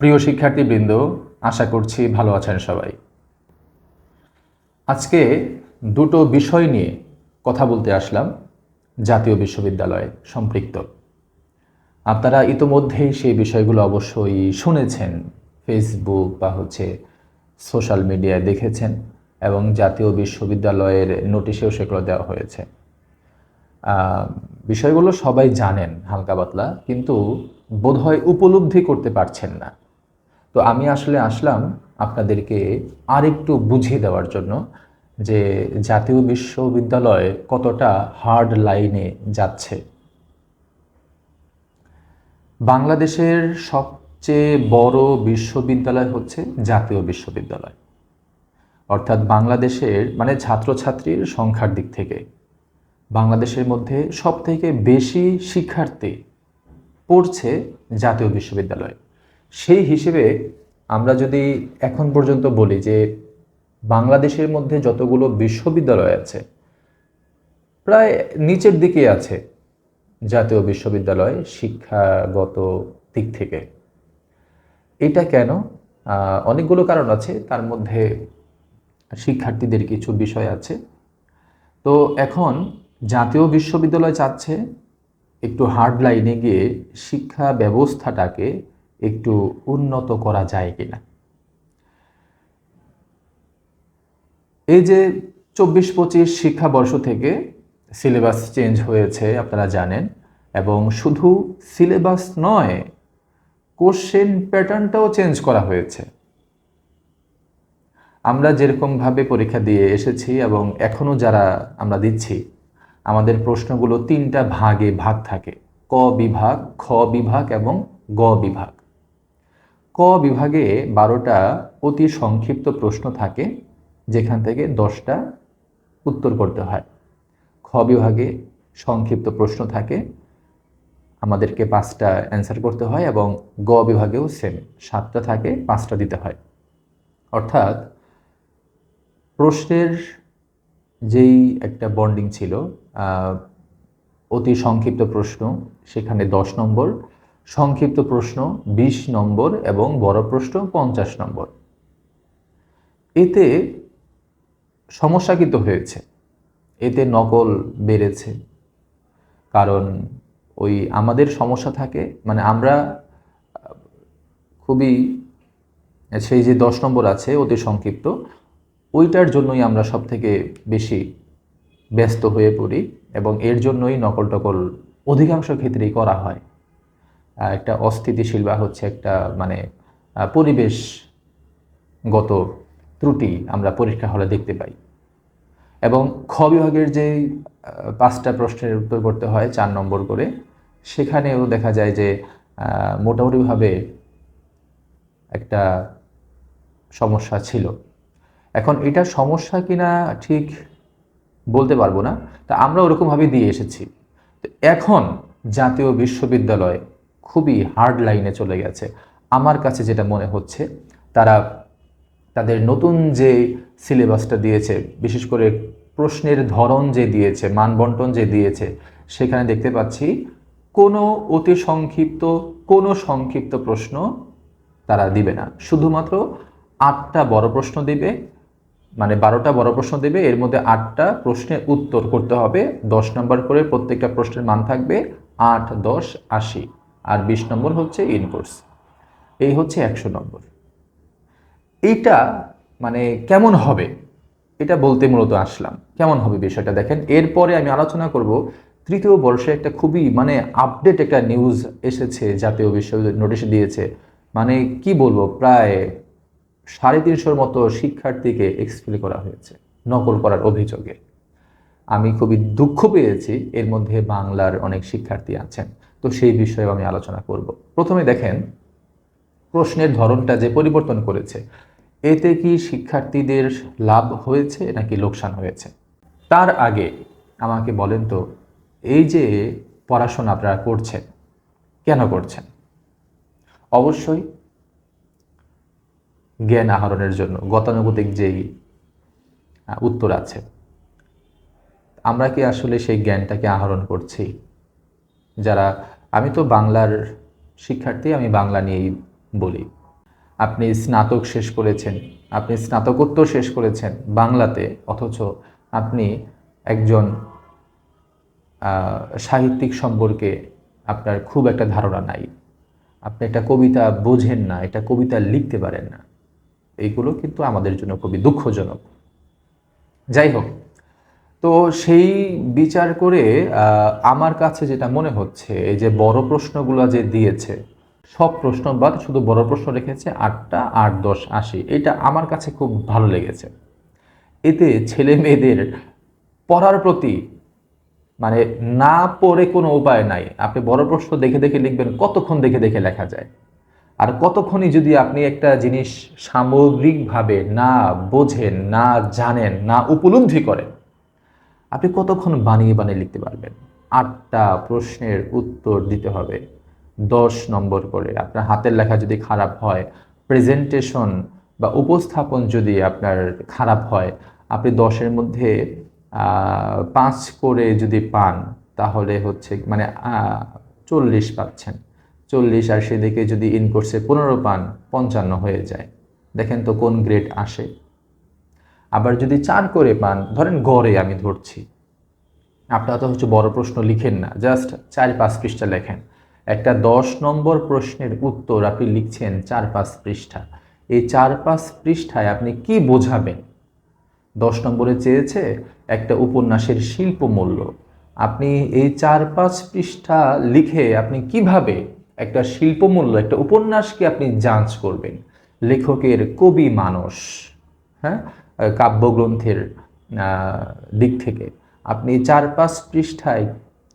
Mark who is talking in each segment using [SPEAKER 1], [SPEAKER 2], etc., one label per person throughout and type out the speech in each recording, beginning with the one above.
[SPEAKER 1] প্রিয় শিক্ষার্থীবৃন্দ, আশা করছি ভালো আছেন সবাই। আজকে দুটো বিষয় নিয়ে কথা বলতে আসলাম, জাতীয় বিশ্ববিদ্যালয়ে সম্পৃক্ত। আপনারা ইতোমধ্যেই সেই বিষয়গুলো অবশ্যই শুনেছেন, ফেসবুক বা হচ্ছে সোশ্যাল মিডিয়ায় দেখেছেন এবং জাতীয় বিশ্ববিদ্যালয়ের নোটিশেও সেগুলো দেওয়া হয়েছে। বিষয়গুলো সবাই জানেন হালকা পাতলা, কিন্তু বোধহয় উপলব্ধি করতে পারছেন না। তো আমি আসলে আসলাম আপনাদেরকে আরেকটু বুঝিয়ে দেওয়ার জন্য যে জাতীয় বিশ্ববিদ্যালয় কতটা হার্ড লাইনে যাচ্ছে। বাংলাদেশের সবচেয়ে বড় বিশ্ববিদ্যালয় হচ্ছে জাতীয় বিশ্ববিদ্যালয়। অর্থাৎ বাংলাদেশের মানে ছাত্রছাত্রীর সংখ্যার দিক থেকে বাংলাদেশের মধ্যে সবথেকে বেশি শিক্ষার্থী পড়ছে জাতীয় বিশ্ববিদ্যালয়ে। সেই হিসেবে আমরা যদি এখন পর্যন্ত বলি যে বাংলাদেশের মধ্যে যতগুলো বিশ্ববিদ্যালয় আছে, প্রায় নিচের দিকে আছে জাতীয় বিশ্ববিদ্যালয় শিক্ষাগত দিক থেকে। এটা কেন? অনেকগুলো কারণ আছে, তার মধ্যে শিক্ষার্থীদের কিছু বিষয় আছে। তো এখন জাতীয় বিশ্ববিদ্যালয় চাচ্ছে একটু হার্ড লাইনে গিয়ে শিক্ষা ব্যবস্থাটাকে একটু উন্নত করা যায় কিনা। এই যে চব্বিশ পঁচিশ শিক্ষাবর্ষ থেকে সিলেবাস চেঞ্জ হয়েছে, আপনারা জানেন, এবং শুধু সিলেবাস নয়, কোশ্চেন প্যাটার্নটাও চেঞ্জ করা হয়েছে। আমরা যেরকমভাবে পরীক্ষা দিয়ে এসেছি এবং এখনও যারা আমরা দিচ্ছি, আমাদের প্রশ্নগুলো তিনটা ভাগে ভাগ থাকে, ক বিভাগ, খ বিভাগ এবং গ বিভাগ। ক বিভাগে বারোটা অতি সংক্ষিপ্ত প্রশ্ন থাকে, যেখান থেকে দশটা উত্তর করতে হয়। খ বিভাগে সংক্ষিপ্ত প্রশ্ন থাকে, আমাদেরকে পাঁচটা অ্যান্সার করতে হয় এবং গ বিভাগেও সেম সাতটা থাকে, পাঁচটা দিতে হয়। অর্থাৎ প্রশ্নের যেই একটা বন্ডিং ছিল অতি সংক্ষিপ্ত প্রশ্ন, সেখানে দশ নম্বর সংক্ষিপ্ত প্রশ্ন, বিশ নম্বর এবং বড় প্রশ্ন, পঞ্চাশ নম্বর। এতে সমস্যা কিন্তু হয়েছে। এতে নকল বেড়েছে। কারণ ওই আমাদের সমস্যা থাকে মানে আমরা খুবই, সেই যে দশ নম্বর আছে, অতি সংক্ষিপ্ত, ওইটার জন্যই আমরা সব থেকে বেশি ব্যস্ত হয়ে পড়ি এবং এর জন্যই নকল টকল অধিকাংশ ক্ষেত্রেই করা হয়। একটা অস্থিতিশীল বা হচ্ছে একটা মানে পরিবেশগত ত্রুটি আমরা পরীক্ষা হলে দেখতে পাই। এবং খ বিভাগের যে পাঁচটা প্রশ্নের উত্তর করতে হয় চার নম্বর করে, সেখানেও দেখা যায় যে মোটামুটিভাবে একটা সমস্যা ছিল। এখন এটা সমস্যা কিনা ঠিক বলতে পারব না, তা আমরা ওরকমভাবে দিয়ে এসেছি। তো এখন জাতীয় বিশ্ববিদ্যালয় খুবই হার্ড লাইনে চলে গেছে। আমার কাছে যেটা মনে হচ্ছে, তারা তাদের নতুন যে সিলেবাসটা দিয়েছে, বিশেষ করে প্রশ্নের ধরন যে দিয়েছে মানবন্টন যে দিয়েছে, সেখানে দেখতে পাচ্ছি কোনো অতি সংক্ষিপ্ত, কোনো সংক্ষিপ্ত প্রশ্ন তারা দিবে না। শুধুমাত্র আটটা বড় প্রশ্ন দিবে মানে বারোটা বড় প্রশ্ন দেবে, এর মধ্যে আটটা প্রশ্নের উত্তর করতে হবে, দশ নম্বর করে প্রত্যেকটা প্রশ্নের মান থাকবে আট, দশ, আশি। আর বিশ নম্বর হচ্ছে ইনকোর্স এই হচ্ছে একশো নম্বর। এইটা মানে কেমন হবে? এটা বলতে মূলত আসলাম। কেমন হবে বিষয়টা দেখেন। এরপরে আমি আলোচনা করব তৃতীয় বর্ষে একটা খুবই মানে আপডেট একটা নিউজ এসেছে, জাতীয় বিশ্ববিদ্যালয় নোটিশ দিয়েছে। মানে কি বলব? প্রায় সাড়ে তিনশোর মতো শিক্ষার্থীকে এক্সপেল করা হয়েছে, নকল করার অভিযোগে। আমি খুবই দুঃখ পেয়েছি। এর মধ্যে বাংলার অনেক শিক্ষার্থী আছেন। তো সেই বিষয়ে আমি আলোচনা করব। প্রথমে দেখেন, প্রশ্নের ধরনটা যে পরিবর্তন করেছে, এতে কি শিক্ষার্থীদের লাভ হয়েছে নাকি লোকসান হয়েছে? তার আগে আমাকে বলেন তো, এই যে পড়াশোনা আপনারা করছেন, কেন করছেন? অবশ্যই জ্ঞান আহরণের জন্য, গতানুগতিক যেই উত্তর আছে। আমরা কি আসলে সেই জ্ঞানটাকে আহরণ করছি? যারা, আমি তো বাংলার শিক্ষার্থী, আমি বাংলা নিয়েই বলি। আপনি স্নাতক শেষ করেছেন, আপনি স্নাতকোত্তর শেষ করেছেন বাংলাতে, অথচ আপনি একজন সাহিত্যিক সম্পর্কে আপনার খুব একটা ধারণা নাই। আপনি একটা কবিতা বোঝেন না এটা কবিতা লিখতে পারেন না। এইগুলো কিন্তু আমাদের জন্য খুবই দুঃখজনক। যাই হোক তো সেই বিচার করে আমার কাছে যেটা মনে হচ্ছে, এই যে বড় প্রশ্নগুলো যে দিয়েছে, সব প্রশ্ন বাদ শুধু বড় প্রশ্ন রেখেছে আটটা আট দশ আশি, এটা আমার কাছে খুব ভালো লেগেছে। এতে ছেলে মেয়েদের পড়ার প্রতি মানে না পড়ে কোনো উপায় নাই। আপনি বড় প্রশ্ন দেখে দেখে লিখবেন, কতক্ষণ দেখে দেখে লেখা যায়। আর কতক্ষণই যদি আপনি একটা জিনিস সামগ্রিকভাবে না বোঝেন, না জানেন, না উপলব্ধি করেন আপনি কতক্ষণ বানিয়ে বানিয়ে লিখতে পারবেন? আটটা প্রশ্নের উত্তর দিতে হবে। দশ নম্বর করে আপনার হাতের লেখা যদি খারাপ হয় প্রেজেন্টেশন বা উপস্থাপন যদি আপনার খারাপ হয়, আপনি দশের মধ্যে পাঁচ করে যদি পান, তাহলে হচ্ছে মানে চল্লিশ পাচ্ছেন। চল্লিশ আর সেদিকে যদি ইনকোর্সে পনেরো পান, পঞ্চান্ন হয়ে যায়। দেখেন তো কোন গ্রেড আসে। আবার যদি চার করে পান, ধরেন গড়ে আমি ধরছি। আপনারা তো হচ্ছে বড় প্রশ্ন লিখেন না, জাস্ট চার পাঁচ পৃষ্ঠা লেখেন। একটা দশ নম্বর প্রশ্নের উত্তর আপনি লিখছেন চার পাঁচ পৃষ্ঠা। এই চার পাঁচ পৃষ্ঠায় আপনি কি বোঝাবেন? দশ নম্বরে চেয়েছে একটা উপন্যাসের শিল্প মূল্য। আপনি এই চার পাঁচ পৃষ্ঠা লিখে আপনি কীভাবে একটা শিল্পমূল্য একটা উপন্যাসকে আপনি যাঞ্চ করবেন? লেখকের কবি মানস হ্যাঁ? কাব্যগ্রন্থের দিক থেকে। আপনি চার পাঁচ পৃষ্ঠায়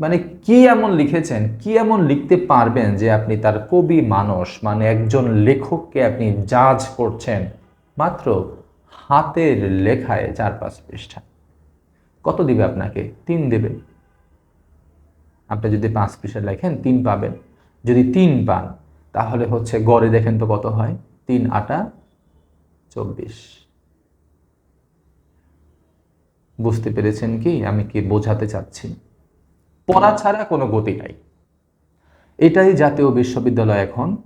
[SPEAKER 1] মানে কি এমন লিখেছেন, কি এমন লিখতে পারবেন যে আপনি তার কবি মানস মানে একজন লেখককে আপনি জাজ করছেন, মাত্র হাতের লেখায় চার পাঁচ পৃষ্ঠা? কত দিবে আপনাকে? তিন দেবে। আপনি যদি পাঁচ পৃষ্ঠা লেখেন, তিন পাবেন। যদি তিন পান, তাহলে হচ্ছে গড়ে দেখেন তো কত হয়? তিন আটা চব্বিশ। বুঝতে পেরেছেন কি? আমি কি বোঝাতে চাচ্ছি? পড়া ছাড়া কোনো গতি নাই। এটাই জাতীয় বিশ্ববিদ্যালয় এখন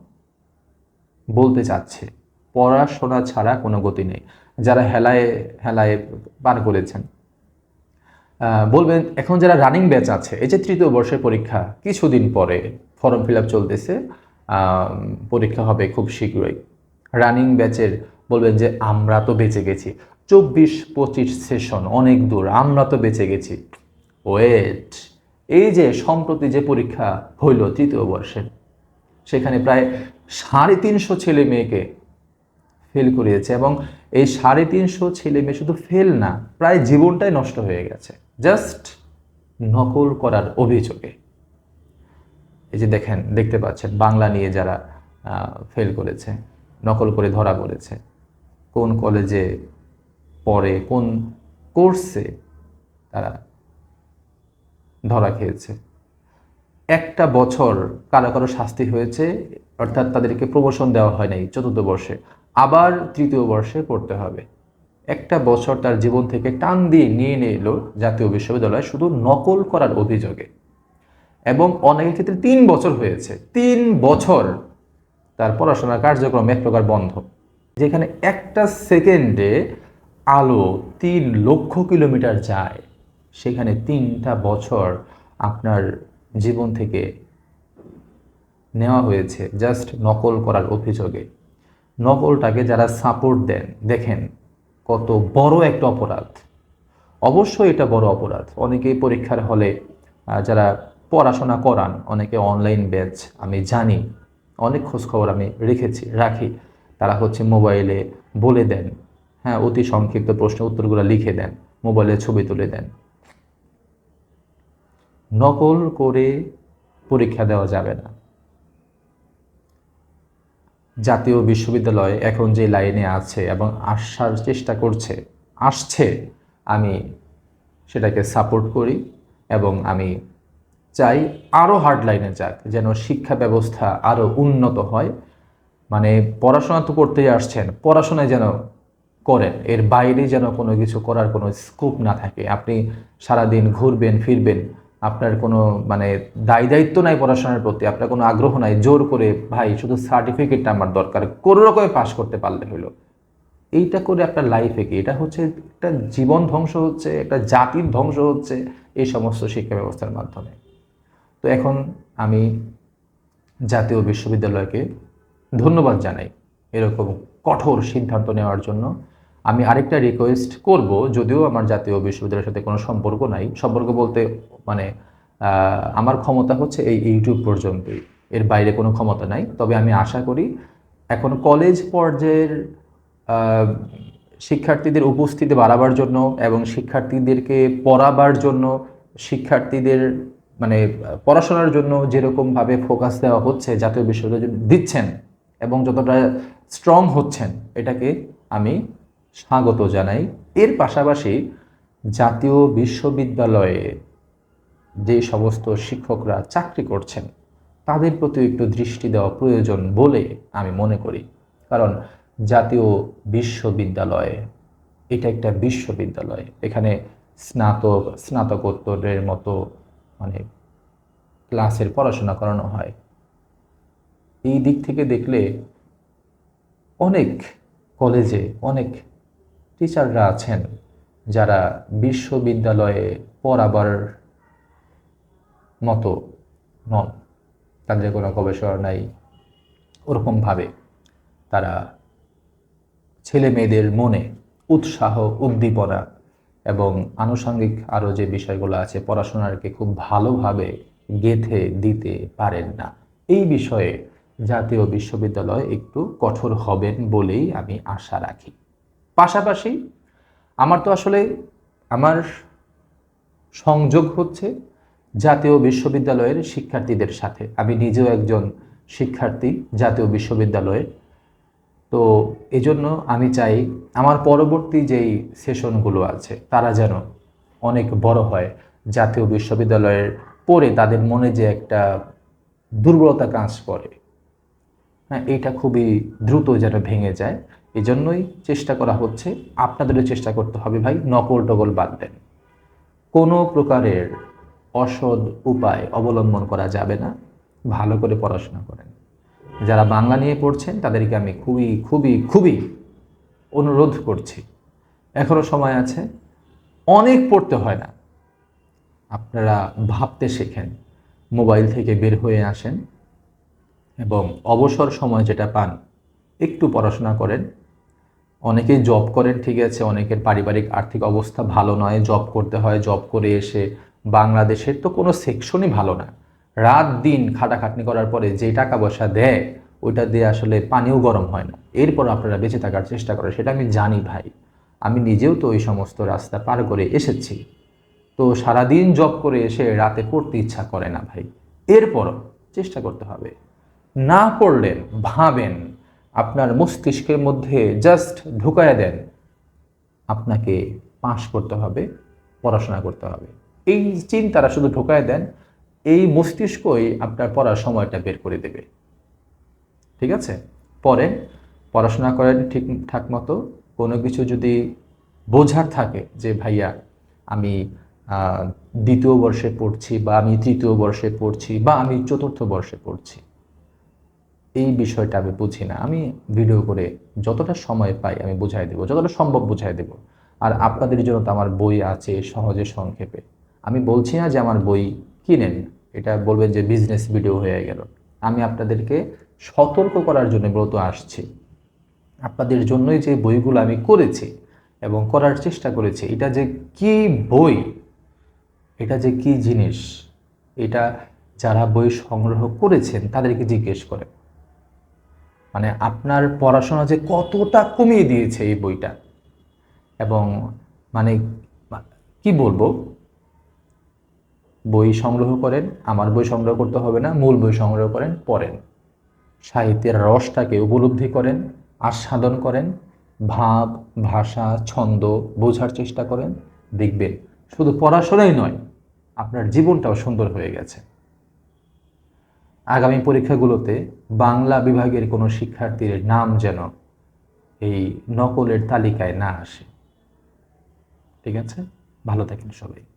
[SPEAKER 1] বলতে চাচ্ছে। পড়াশোনা ছাড়া কোনো গতি নেই। যারা হেলায় হেলায় পার করেছেন। বলবেন, এখন যারা রানিং ব্যাচ আছে, এই যে তৃতীয় বর্ষের পরীক্ষা, কিছুদিন পরে ফর্ম ফিল আপ চলতেছে। পরীক্ষা হবে খুব শীঘ্রই। রানিং ব্যাচের বলবেন যে, আমরা তো বেঁচে গেছি। চব্বিশ পঁচিশ সেশন অনেক দূর। আমরা তো বেঁচে গেছি। ওয়েট এই যে সম্প্রতি যে পরীক্ষা হইল তৃতীয় বর্ষের সেখানে প্রায় সাড়ে তিনশো ছেলে মেয়েকে ফেল করিয়েছে এবং এই সাড়ে তিনশো ছেলে মেয়ে শুধু ফেল না, প্রায় জীবনটাই নষ্ট হয়ে গেছে। জাস্ট নকল করার অভিযোগে। এই যে দেখেন, দেখতে পাচ্ছেন, বাংলা নিয়ে যারা ফেল করেছে, নকল করে ধরা পড়েছে, কোন কলেজে পড়ে কোন কোর্সে তারা ধরা খেয়েছে। একটা বছর কারও কারও শাস্তি হয়েছে, অর্থাৎ তাদেরকে প্রমোশন দেওয়া হয় নাই চতুর্থ বর্ষে। আবার তৃতীয় বর্ষে পড়তে হবে। একটা বছর তার জীবন থেকে টান দিয়ে নিয়ে নিয়ে এলো জাতীয় বিশ্ববিদ্যালয় শুধু নকল করার অভিযোগে। এবং অনেকের ক্ষেত্রে তিন বছর হয়েছে। তিন বছর তার পড়াশোনার কার্যক্রম এক প্রকার বন্ধ। যেখানে একটা সেকেন্ডে আলো তিন লক্ষ কিলোমিটার যায়, সেখানে তিনটা বছর আপনার জীবন থেকে নেওয়া হয়েছে জাস্ট নকল করার অভিযোগে। নকলটাকে যারা সাপোর্ট দেন, দেখেন কত বড় একটা অপরাধ। অবশ্যই এটা বড় অপরাধ। অনেকেই পরীক্ষার হলে যারা পড়াশোনা করান, অনেকে অনলাইন ব্যাচ আমি জানি, অনেক খোঁজখবর আমি রেখেছি, রাখি। তারা হচ্ছে মোবাইলে বলে দেন। হ্যাঁ অতি সংক্ষিপ্ত প্রশ্ন উত্তরগুলো লিখে দেন, মোবাইলে ছবি তুলে দেন। নকল করে পরীক্ষা দেওয়া যাবে না। জাতীয় বিশ্ববিদ্যালয় এখন যে লাইনে আছে এবং আসার চেষ্টা করছে, আসছে, আমি সেটাকে সাপোর্ট করি এবং আমি চাই আরও হার্ড লাইনে যাক, যেন শিক্ষা ব্যবস্থা আরও উন্নত হয়। মানে পড়াশোনা তো করতেই আসছেন, পড়াশোনায় যেন করেন। এর বাইরে যেন কোনো কিছু করার কোনো স্কোপ না থাকে। আপনি সারাদিন ঘুরবেন, ফিরবেন, আপনার কোনো মানে দায় দায়িত্ব নাই পড়াশোনার প্রতি, আপনার কোনো আগ্রহ নাই, জোর করে, ভাই, শুধু সার্টিফিকেটটা আমার দরকার। কোনো রকমে পাশ করতে পারলে হলো। এইটা করে আপনার লাইফে কি? এটা হচ্ছে একটা জীবন ধ্বংস হচ্ছে, একটা জাতির ধ্বংস হচ্ছে, এই সমস্ত শিক্ষা ব্যবস্থার মাধ্যমে। তো এখন আমি জাতীয় বিশ্ববিদ্যালয়কে ধন্যবাদ জানাই। এরকম কঠোর সিদ্ধান্ত নেওয়ার জন্য আমি আরেকটা রিকোয়েস্ট করব, যদিও আমার জাতীয় বিশ্ববিদ্যালয়ের সাথে কোনো সম্পর্ক নাই। সম্পর্ক বলতে মানে আমার ক্ষমতা হচ্ছে এই ইউটিউব পর্যন্তই। এর বাইরে কোনো ক্ষমতা নাই। তবে আমি আশা করি এখন কলেজ পর্যায়ের শিক্ষার্থীদের উপস্থিতি বাড়াবার জন্য এবং শিক্ষার্থীদেরকে পড়াবার জন্য, শিক্ষার্থীদের মানে পড়াশোনার জন্য যেরকমভাবে ফোকাস দেওয়া হচ্ছে, জাতীয় বিশ্ববিদ্যালয় দিচ্ছেন এবং যতটা স্ট্রং হচ্ছেন, এটাকে আমি স্বাগত জানাই। এর পাশাপাশি জাতীয় বিশ্ববিদ্যালয়ে যে সমস্ত শিক্ষকরা চাকরি করছেন, তাদের প্রতি একটু দৃষ্টি দেওয়া প্রয়োজন বলে আমি মনে করি। কারণ জাতীয় বিশ্ববিদ্যালয়, এটা একটা বিশ্ববিদ্যালয়। এখানে স্নাতক, স্নাতকোত্তরের মতো মানে ক্লাসের পড়াশোনা করানো হয়। এই দিক থেকে দেখলে অনেক কলেজে অনেক টিচাররা আছেন যারা বিশ্ববিদ্যালয়ে পড়াবার মতো নন। তাদের কোনো গবেষণা নাই। ওরকমভাবে তারা ছেলে মেয়েদের মনে উৎসাহ, উদ্দীপনা এবং আনুষঙ্গিক আরও যে বিষয়গুলো আছে পড়াশোনারকে খুব ভালোভাবে গেথে দিতে পারেন না। এই বিষয়ে জাতীয় বিশ্ববিদ্যালয় একটু কঠোর হবেন বলেই আমি আশা রাখি। পাশাপাশি আমার তো আসলে আমার সংযোগ হচ্ছে জাতীয় বিশ্ববিদ্যালয়ের শিক্ষার্থীদের সাথে। আমি নিজেও একজন শিক্ষার্থী জাতীয় বিশ্ববিদ্যালয়ে তো এজন্য আমি চাই আমার পরবর্তী যেই সেশনগুলো আছে, তারা যেন অনেক বড় হয়। জাতীয় বিশ্ববিদ্যালয়ের পড়ে তাদের মনে যে একটা দুর্বলতা কাজ করে। হ্যাঁ এইটা খুবই দ্রুত যেন ভেঙে যায়। এই জন্যই চেষ্টা করা হচ্ছে। আপনাদেরও চেষ্টা করতে হবে ভাই, নকল টকল বাদ দেন। কোনো প্রকারের অসৎ উপায় অবলম্বন করা যাবে না। ভালো করে পড়াশোনা করেন। যারা বাংলা নিয়ে পড়ছেন, তাদেরকে আমি খুবই খুবই খুবই অনুরোধ করছি। এখনও সময় আছে। অনেক পড়তে হয় না। আপনারা ভাবতে শেখেন। মোবাইল থেকে বের হয়ে আসেন। এবং অবসর সময় যেটা পান, একটু পড়াশোনা করেন। অনেকেই জব করেন, ঠিক আছে, অনেকের পারিবারিক আর্থিক অবস্থা ভালো নয় জব করতে হয় জব করে এসে বাংলাদেশের তো কোনো সেকশনই ভালো না। রাত দিন খাটাখাটনি করার পরে যে টাকা পয়সা দেয়, ওইটা দিয়ে আসলে পানিও গরম হয় না। এরপর আপনারা বেঁচে থাকার চেষ্টা করেন, সেটা আমি জানি ভাই। আমি নিজেও তো ওই সমস্ত রাস্তা পার করে এসেছি। তো সারাদিন জব করে এসে রাতে পড়তে ইচ্ছা করে না ভাই। এরপরও চেষ্টা করতে হবে। না পড়লেন, ভাবেন, আপনার মস্তিষ্কের মধ্যে জাস্ট ঢুকায় দেন, আপনাকে পাশ করতে হবে, পড়াশোনা করতে হবে। এই চিন্তারা শুধু ঢোকায় দেন, এই মস্তিষ্কই আপনার পড়ার সময়টা বের করে দেবে। ঠিক আছে? পরে পড়াশোনা করেন ঠিকঠাক মতো। কোনো কিছু যদি বোঝার থাকে যে, ভাইয়া, আমি দ্বিতীয় বর্ষে পড়ছি বা আমি তৃতীয় বর্ষে পড়ছি বা আমি চতুর্থ বর্ষে পড়ছি। এই বিষয়টা আমি বুঝি না। আমি ভিডিও করে যতটা সময় পাই আমি বুঝাই দেবো, যতটা সম্ভব বুঝাই দেবো। আর আপনাদের জন্য তো আমার বই আছে সহজে সংক্ষেপে। আমি বলছি না যে আমার বই কিনেন, এটা বলবেন যে বিজনেস ভিডিও হয়ে গেল। আমি আপনাদেরকে সতর্ক করার জন্য মূলত আসছি। আপনাদের জন্যই যে বইগুলো আমি করেছি এবং করার চেষ্টা করেছি, এটা যে কি বই, এটা যে কি জিনিস, এটা যারা বই সংগ্রহ করেছেন তাদেরকে জিজ্ঞেস করে মানে আপনার পড়াশোনা যে কতটা কমিয়ে দিয়েছে এই বইটা। এবং মানে কি বলব? বই সংগ্রহ করেন, আমার বই সংগ্রহ করতে হবে না, মূল বই সংগ্রহ করেন, পড়েন। সাহিত্যের রসটাকে উপলব্ধি করেন, আস্বাদন করেন, ভাব, ভাষা, ছন্দ বোঝার চেষ্টা করেন, দেখবেন শুধু পড়াশোনাই নয়, আপনার জীবনটাও সুন্দর হয়ে গেছে। আগামী পরীক্ষাগুলোতে বাংলা বিভাগের কোনো শিক্ষার্থীর নাম যেন এই নকলের তালিকায় না আসে। ঠিক আছে? ভালো থাকেন সবাই।